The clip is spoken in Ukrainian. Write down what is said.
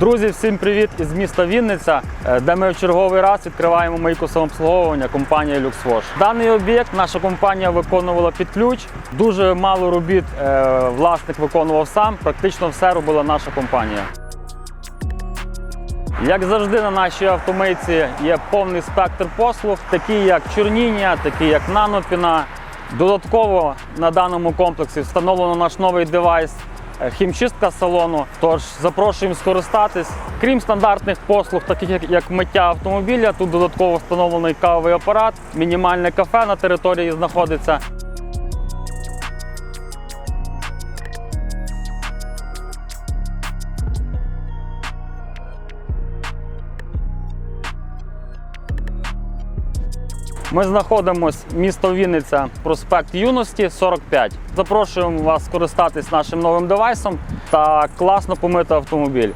Друзі, всім привіт із міста Вінниця, е, де ми в черговий раз відкриваємо мийку самообслуговування компанії LuxWash. Даний об'єкт наша компанія виконувала під ключ. Дуже мало робіт е, власник виконував сам. Практично все робила наша компанія. Як завжди, на нашій автомийці є повний спектр послуг, такі як чорніння, такі як нанопіна. Додатково на даному комплексі встановлено наш новий девайс хімчистка салону. Тож запрошуємо скористатись. Крім стандартних послуг, таких як, як миття автомобіля, тут додатково встановлений кавовий апарат, мінімальне кафе на території знаходиться. Ми знаходимося місто Вінниця, проспект Юності, 45. Запрошуємо вас скористатись нашим новим девайсом та класно помити автомобіль.